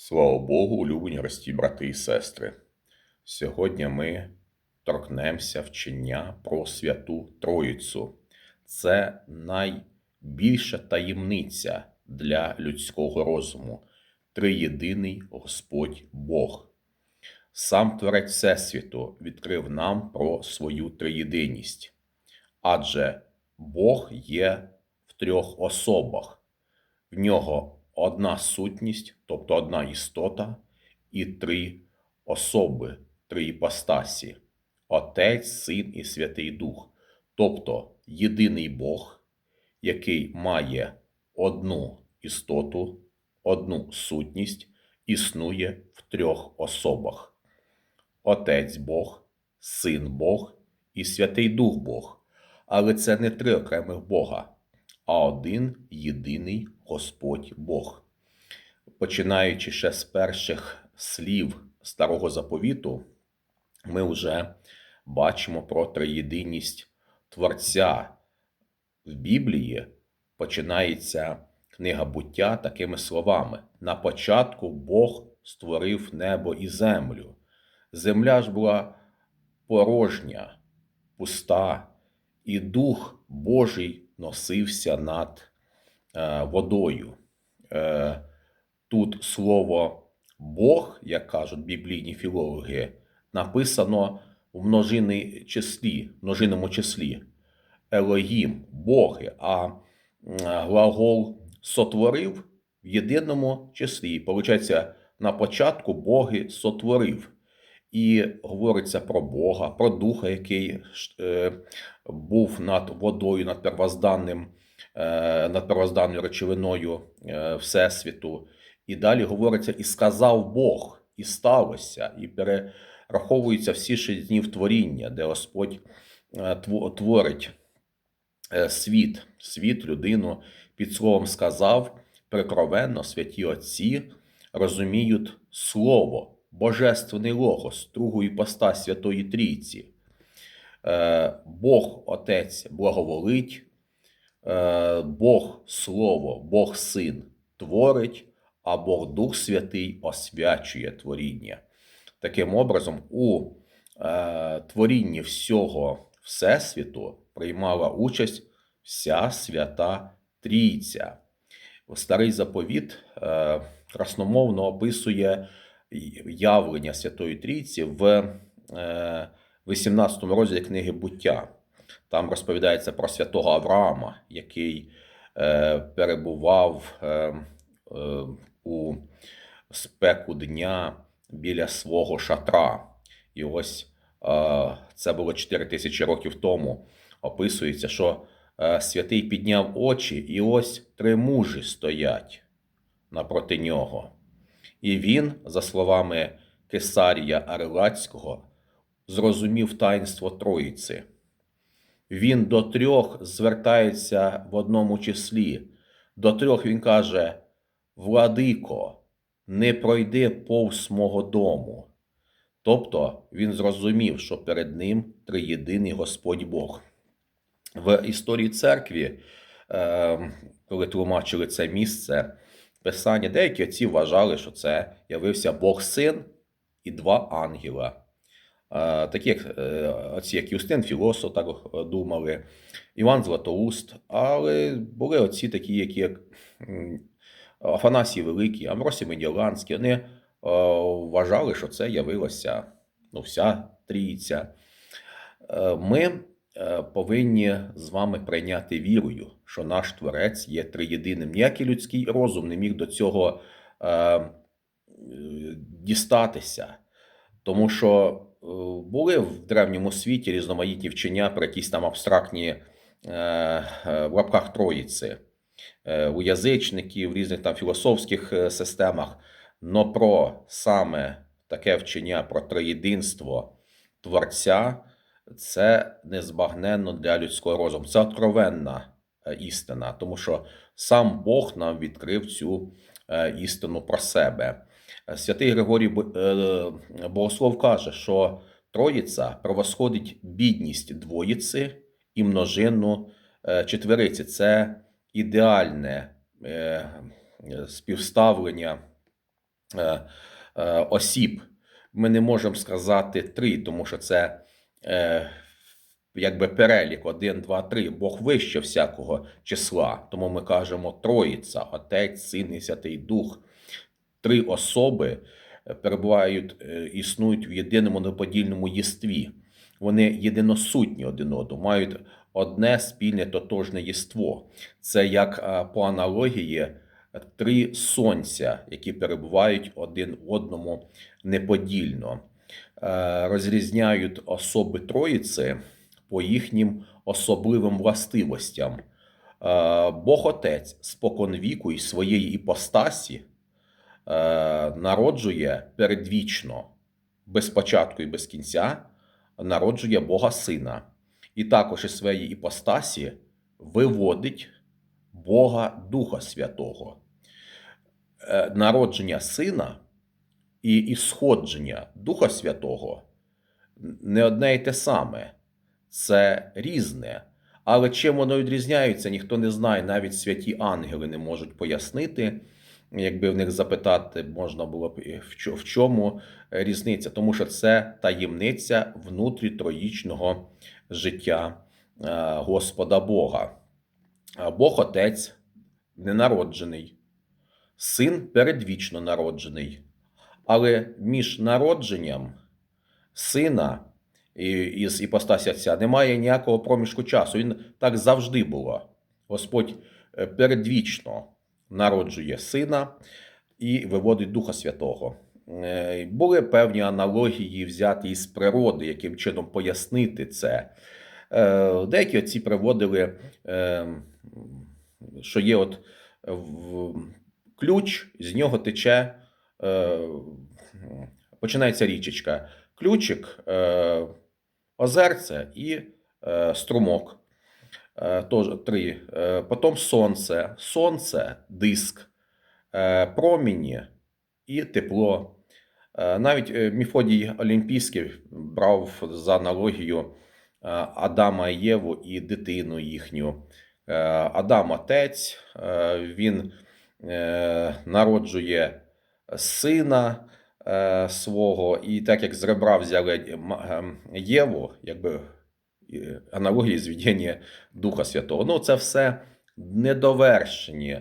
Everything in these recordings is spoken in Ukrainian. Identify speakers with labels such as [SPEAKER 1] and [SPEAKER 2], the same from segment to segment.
[SPEAKER 1] Слава Богу, улюблені рості брати і сестри. Сьогодні ми торкнемося вчення про Святу Троїцю. Це найбільша таємниця для людського розуму. Триєдиний Господь Бог. Сам Творець Всесвіту відкрив нам про свою триєдиність. Адже Бог є в трьох особах. В нього одна сутність, тобто одна істота, і три особи, три іпостасі Отець, Син і Святий Дух, тобто єдиний Бог, який має одну істоту, одну сутність, існує в трьох особах: Отець Бог, Син Бог і Святий Дух Бог. Але це не три окремих Бога а один єдиний Господь Бог. Починаючи ще з перших слів Старого Заповіту, ми вже бачимо про триєдиність Творця. В Біблії починається книга буття такими словами: На початку Бог створив небо і землю. Земля ж була порожня, пуста, і Дух Божий носився над е, водою. Е, Тут слово Бог, як кажуть біблійні філологи, написано в множинній числі, множинному числі Елогім, Боги, а глагол сотворив в єдиному числі. Получається, на початку Боги сотворив. І говориться про Бога, про Духа, який е, був над водою, над первозданним, е, над первозданною речовиною е, Всесвіту. І далі говориться: і сказав Бог, і сталося, і перераховуються всі шість днів творіння, де Господь творить світ, світ, людину під словом сказав, прикровенно святі Отці розуміють Слово. Божественний Логос, другу іпоста Святої Трійці. Е, Бог Отець благоволить, е, Бог Слово, Бог Син творить, а Бог Дух Святий освячує творіння. Таким образом, у е, творінні всього Всесвіту приймала участь вся свята Трійця. Старий заповіт красномовно описує явлення Святої Трійці в 18 розділі книги буття. Там розповідається про святого Авраама, який е, перебував е, е, у спеку дня біля свого шатра. І ось це було 4 тисячі років тому. Описується, що святий підняв очі, і ось три мужі стоять напроти нього. І він, за словами Кесарія Арилацького, зрозумів таїнство Троїці. Він до трьох звертається в одному числі. До трьох він каже: Владико, не пройди повз мого дому. Тобто він зрозумів, що перед ним триєдиний Господь Бог. В історії церкві, ем, коли тлумачили це місце, писання, деякі отці вважали, що це явився Бог син і два ангела. Такі як е, отці, як Юстин, філософ, так думали, Іван Златоуст, але були отці такі, які як Афанасій Великий, Амросій Медіаланський, вони е, вважали, що це явилася ну, вся трійця. Е, ми Е, повинні з вами прийняти вірою, що наш творець є триєдиним. Ніякий людський розум не міг до цього е, дістатися, тому що е, були в древньому світі різноманітні вчення про якісь там абстрактні е, в лапках троїці, е, у язичників, в різних там філософських е, системах. Но про саме таке вчення про триєдинство Творця це незбагненно для людського розуму. Це откровенна е, істина, тому що сам Бог нам відкрив цю е, істину про себе. Святий Григорій е, Богослов каже, що Троїця превосходить бідність двоїці і множинну четвериці. Це ідеальне співставлення е, е, осіб. Ми не можемо сказати три, тому що це е, якби перелік один, два, три. Бог вище всякого числа. Тому ми кажемо Троїця, Отець, Син і Святий Дух. Три особи е, перебувають, е, існують в єдиному неподільному єстві. Вони єдиносутні один одному, мають одне спільне тотожне єство. Це як е, по аналогії три сонця, які перебувають один одному неподільно. Е, Розрізняють особи Троїці по їхнім особливим властивостям. Е, Бог Отець споконвіку і своєї іпостасі е, народжує передвічно, без початку і без кінця, народжує Бога Сина. І також із своєї іпостасі виводить Бога Духа Святого. Народження Сина і ісходження Духа Святого не одне й те саме, це різне. Але чим воно відрізняється, ніхто не знає, навіть святі ангели не можуть пояснити. Якби в них запитати, можна було б в чому різниця, тому що це таємниця внутрітроїчного життя е, Господа Бога. Бог Отець ненароджений, син передвічно народжений. Але між народженням сина із іпостасі Отця немає ніякого проміжку часу. Він так завжди було. Господь е, передвічно народжує сина і виводить Духа Святого. Е, Були певні аналогії взяті із природи, яким чином пояснити це. Е, Деякі отці приводили, що є от ключ, з нього тече, починається річечка. Ключик, е, озерце і е, струмок. Е, Тож три. Е, Потім сонце, сонце, диск, е, проміні і тепло. Е, Навіть е, Міфодій Олімпійський брав за аналогію е, Адама і Єву і дитину їхню. Е, Адам отець, е, він е, народжує сина е, свого, і так як з ребра взяли ем, Єву, якби е, аналогії зведення Духа Святого. Ну, це все недовершені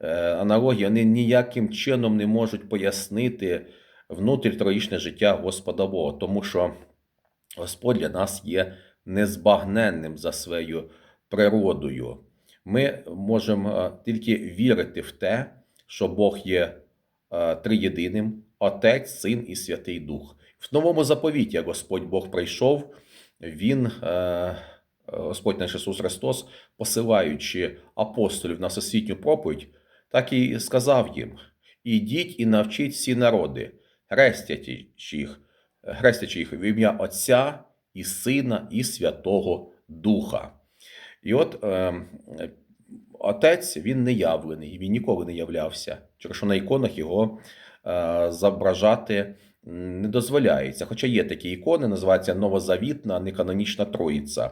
[SPEAKER 1] е, аналогії, вони ніяким чином не можуть пояснити внутрітроїчне життя Господа Бога, тому що Господь для нас є незбагненним за своєю природою. Ми можемо е, тільки вірити в те, що Бог є е, триєдиним, Отець, Син і Святий Дух. В новому заповіті, Господь Бог прийшов, Він, е, Господь наш Ісус Христос, посилаючи апостолів на всесвітню проповідь, так і сказав їм: ідіть і навчіть всі народи, хрестячи їх, хрестячи їх в ім'я Отця і Сина, і Святого Духа. І от е, отець він не явлений, він ніколи не являвся, через що на іконах його е, зображати не дозволяється. Хоча є такі ікони, називаються Новозавітна неканонічна Троїця.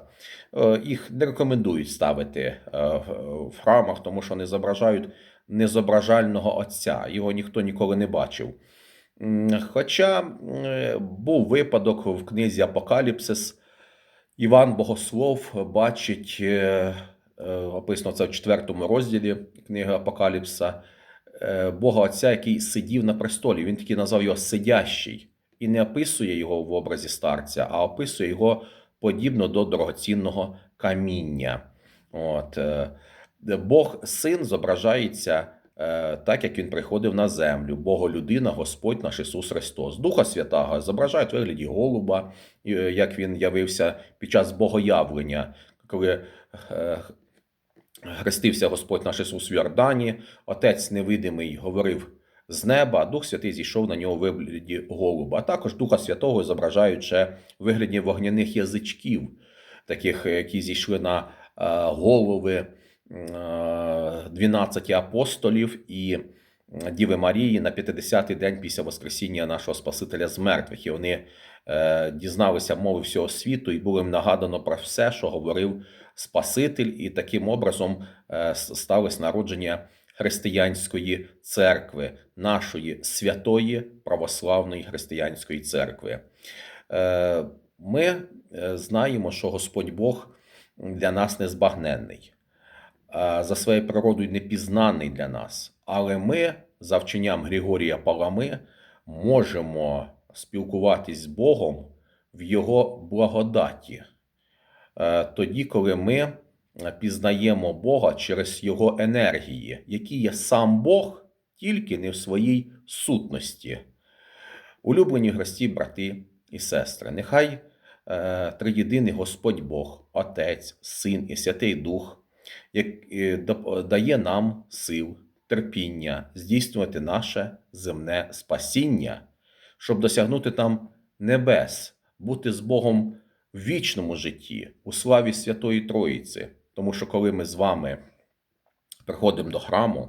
[SPEAKER 1] Е, їх не рекомендують ставити е, в- храмах, тому що вони зображають незображального отця. Його ніхто ніколи не бачив. Хоча був випадок в книзі Апокаліпсис, Іван Богослов бачить, описано це в четвертому розділі книги Апокаліпса, е, Бога Отця, який сидів на престолі. Він таки назвав його сидящий і не описує його в образі старця, а описує його подібно до дорогоцінного каміння. От. е, Бог син зображається е, так, як він приходив на землю. Бога-людина, Господь наш Ісус Христос. Духа Святого зображають вигляді голуба, е, як він явився під час богоявлення, коли е, хрестився Господь наш Ісус в Йордані, Отець невидимий говорив з неба, а Дух Святий зійшов на нього в вигляді голуба. А також Духа Святого зображають ще вигляді вогняних язичків, таких, які зійшли на е, голови е, 12 апостолів і Діви Марії на 50-й день після Воскресіння нашого Спасителя з мертвих. І вони е, дізналися мови всього світу, і було їм нагадано про все, що говорив Спаситель, і таким образом е, сталося народження християнської церкви, нашої святої православної християнської церкви. Е, Ми е, знаємо, що Господь Бог для нас незбагненний, за своєю природою непізнаний для нас. Але ми, за вченням Григорія Палами, можемо спілкуватись з Богом в Його благодаті. Е, Тоді, коли ми е, пізнаємо Бога через Його енергії, які є сам Бог, тільки не в своїй сутності. Улюблені гості, брати і сестри, нехай е, триєдиний Господь Бог, Отець, Син і Святий Дух, як, дає нам сил, терпіння здійснювати наше земне спасіння, щоб досягнути там небес, бути з Богом в вічному житті, у славі Святої Троїці. Тому що коли ми з вами приходимо до храму,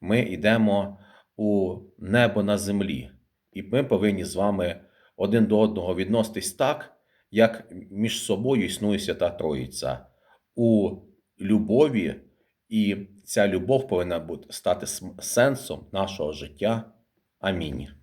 [SPEAKER 1] ми йдемо у небо на землі, і ми повинні з вами один до одного відноситись так, як між собою існує Свята Троїця у любові, і ця любов повинна бути стати сенсом нашого життя. Амінь.